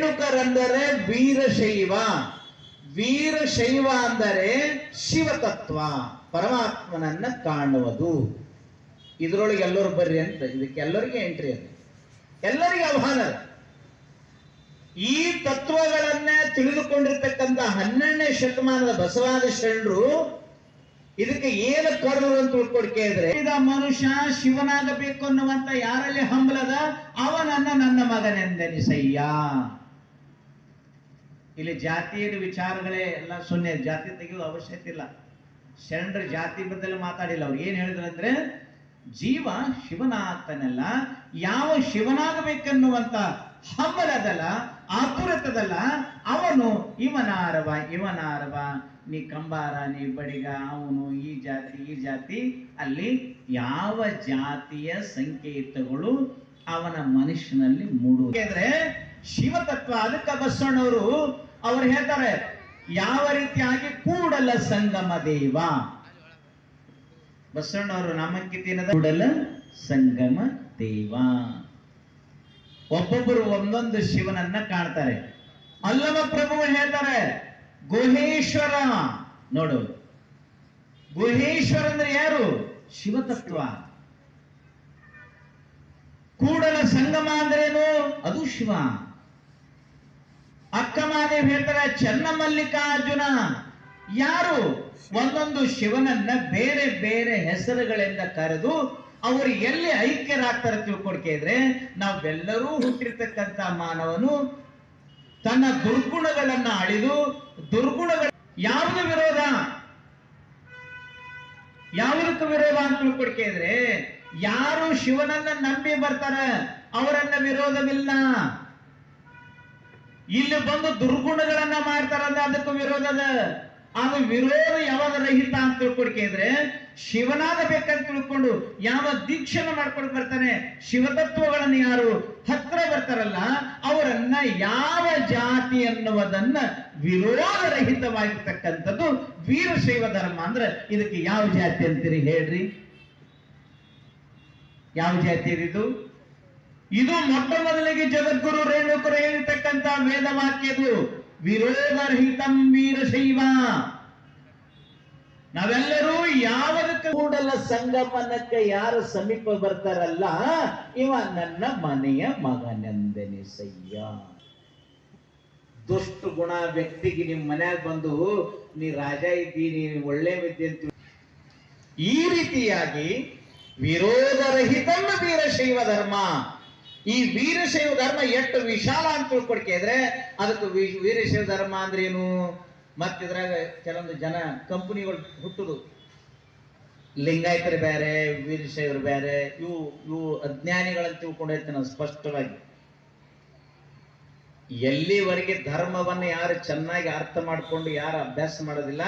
ರೇಣುಕರೆಂದರೆ ವೀರಶೈವ. ವೀರಶೈವ ಅಂದರೆ ಶಿವತತ್ವ. ಪರಮಾತ್ಮನನ್ನ ಕಾಣುವುದು. ಇದರೊಳಗೆ ಎಲ್ಲರೂ ಬರ್ರಿ ಅಂತ, ಇದಕ್ಕೆ ಎಲ್ಲರಿಗೆ ಎಂಟ್ರಿ ಅದು. ಎಲ್ಲರಿಗೆ ಆಹ್ವಾನ. ಈ ತತ್ವಗಳನ್ನ ತಿಳಿದುಕೊಂಡಿರ್ತಕ್ಕಂಥ ಹನ್ನೆರಡನೇ ಶತಮಾನದ ಬಸವಾದ ಶರಣರು ಇದಕ್ಕೆ ಏನು ಕರ್ರು ಅಂತ ತಿಳ್ಕೊಡ್ಕೆ ಇದ್ರೆ ಇದ ಮನುಷ್ಯ ಶಿವನಾಗಬೇಕು ಅನ್ನುವಂತ ಯಾರಲ್ಲಿ ಹಂಬಲದ? ಅವನನ್ನ ನನ್ನ ಮಗನೆಂದೆನಿಸಯ್ಯ. ಇಲ್ಲಿ ಜಾತಿಯ ವಿಚಾರಗಳೇ ಎಲ್ಲ ಸೊನ್ನೆ. ಜಾತಿ ತೆಗೆಯುವ ಅವಶ್ಯಕತೆ ಇಲ್ಲ. ಶರಣರ ಜಾತಿ ಬದಲು ಮಾತಾಡಿಲ್ಲ. ಅವ್ರು ಏನ್ ಹೇಳಿದ್ರು ಅಂದ್ರೆ, ಜೀವ ಶಿವನಾಗ್ತಾನಲ್ಲ ಯಾವ ಶಿವನಾಗಬೇಕನ್ನುವಂತ ಹಂಬಲದಲ್ಲ ಆತುರತದಲ್ಲ ಅವನು ಇವನಾರವ ಇವನಾರವ. ನೀ ಕಂಬಾರ, ನೀ ಬಡಿಗ, ಅವನು ಈ ಜಾತಿ ಈ ಜಾತಿ. ಅಲ್ಲಿ ಯಾವ ಜಾತಿಯ ಸಂಕೇತಗಳು ಅವನ ಮನುಷ್ಯನಲ್ಲಿ ಶಿವ ಶಿವತತ್ವ, ಅದಕ್ಕೆ ಬಸವಣ್ಣವರು ಅವ್ರು ಹೇಳ್ತಾರೆ, ಯಾವ ರೀತಿಯಾಗಿ ಕೂಡಲ ಸಂಗಮ ದೇವ? ಬಸವಣ್ಣವರು ನಾಮಕ್ಕಿತಿನದ ಕೂಡಲ ಸಂಗಮ ದೇವ. ಒಬ್ಬೊಬ್ಬರು ಒಂದೊಂದು ಶಿವನನ್ನ ಕಾಣ್ತಾರೆ. ಅಲ್ಲಮ ಪ್ರಭು ಹೇಳ್ತಾರೆ, ಗುಹೇಶ್ವರ. ನೋಡು, ಗುಹೇಶ್ವರ ಅಂದ್ರೆ ಯಾರು? ಶಿವತತ್ವ. ಕೂಡಲ ಸಂಗಮ ಅಂದ್ರೇನು? ಅದು ಶಿವ. ಅಕ್ಕಮಾದೇವಿ ಹೇಳ್ತಾರೆ? ಚನ್ನಮಲ್ಲಿಕಾರ್ಜುನ ಯಾರು? ಒಂದೊಂದು ಶಿವನನ್ನ ಬೇರೆ ಬೇರೆ ಹೆಸರುಗಳಿಂದ ಕರೆದು ಅವರು ಎಲ್ಲಿ ಐಕ್ಯರಾಗ್ತಾರೆ ತಿಳ್ಕೊಡ್ಕೆ ಇದ್ರೆ ನಾವೆಲ್ಲರೂ ಹುಟ್ಟಿರ್ತಕ್ಕಂಥ ಮಾನವನು ತನ್ನ ದುರ್ಗುಣಗಳನ್ನ ಅಳಿದು, ದುರ್ಗುಣಗಳ ಯಾವುದು ವಿರೋಧ? ಯಾವುದಕ್ಕೆ ವಿರೋಧ ಅಂತ ತಿಳ್ಕೊಡ್ಕೆ ಇದ್ರೆ ಯಾರು ಶಿವನನ್ನ ನಂಬಿ ಬರ್ತಾರ, ಅವರನ್ನ ವಿರೋಧವಿಲ್ಲ. ಇಲ್ಲಿ ಬಂದು ದುರ್ಗುಣಗಳನ್ನ ಮಾಡ್ತಾರಂದ್ರೆ ಅದಕ್ಕೆ ವಿರೋಧದ ಅದು. ವಿರೋಧ ಯಾವಾಗ ರಹಿತ ಅಂತ ತಿಳ್ಕೊಡ್ಕೆ ಇದ್ರೆ ಶಿವನಾಗಬೇಕಂತ ತಿಳ್ಕೊಂಡು ಯಾವ ದೀಕ್ಷೆನ ಮಾಡ್ಕೊಂಡು ಬರ್ತಾನೆ. ಶಿವತತ್ವಗಳನ್ನ ಯಾರು? ಹತ್ರ ಬರ್ತಾರಲ್ಲ, ಅವರನ್ನ ಯಾವ ಜಾತಿ ಅನ್ನುವುದನ್ನ ವಿರೋಧ ರಹಿತವಾಗಿರ್ತಕ್ಕಂಥದ್ದು ವೀರಶೈವ ಧರ್ಮ ಅಂದ್ರೆ ಇದಕ್ಕೆ ಯಾವ ಜಾತಿ ಅಂತೀರಿ ಹೇಳ್ರಿ? ಯಾವ ಜಾತಿ ಇದು? ಇದು ಮೊಟ್ಟ ಮೊದಲಿಗೆ ಜಗದ್ಗುರು ರೇಣುಕರು ಹೇಳಿರ್ತಕ್ಕಂತ ವೇದ ವಾಕ್ಯದು ವಿರೋಧರಹಿತಂ ವೀರಶೈವ. ನಾವೆಲ್ಲರೂ ಯಾವುದಕ್ಕೆ ಕೂಡಲ ಸಂಗಮನಕ್ಕೆ ಯಾರು ಸಮೀಪ ಬರ್ತಾರಲ್ಲ, ಇವ ನನ್ನ ಮನೆಯ ಮಗನೆಂದೆನಿಸಯ್ಯ ದುಷ್ಟ ಗುಣ ವ್ಯಕ್ತಿಗೆ ನಿಮ್ ಮನ್ಯಾಗ ಬಂದು ನೀ ರಾಜ ಇದ್ದೀನಿ ಒಳ್ಳೆ ವಿದ್ಯೆ ಅಂತ ಈ ರೀತಿಯಾಗಿ ವಿರೋಧರಹಿತಂ ವೀರಶೈವ ಧರ್ಮ. ಈ ವೀರಶೈವ ಧರ್ಮ ಎಷ್ಟು ವಿಶಾಲ ಅಂತ ತಿಳ್ಕೊಡ್ಕೆ ಇದ್ರೆ ಅದಕ್ಕೆ ವೀರಶೈವ ಧರ್ಮ ಅಂದ್ರೆ ಏನು? ಮತ್ತಿದ್ರಾಗ ಕೆಲವೊಂದು ಜನ ಕಂಪನಿಗಳು ಹುಟ್ಟುದು. ಲಿಂಗಾಯತರು ಬೇರೆ ವೀರಶೈವರು ಬೇರೆ ಇವು ಇವು ಅಜ್ಞಾನಿಗಳಂತ ತಿಳ್ಕೊಂಡಿರ್ತೇನೆ ನಾನು ಸ್ಪಷ್ಟವಾಗಿ. ಎಲ್ಲಿವರೆಗೆ ಧರ್ಮವನ್ನು ಯಾರು ಚೆನ್ನಾಗಿ ಅರ್ಥ ಮಾಡಿಕೊಂಡು ಯಾರು ಅಭ್ಯಾಸ ಮಾಡೋದಿಲ್ಲ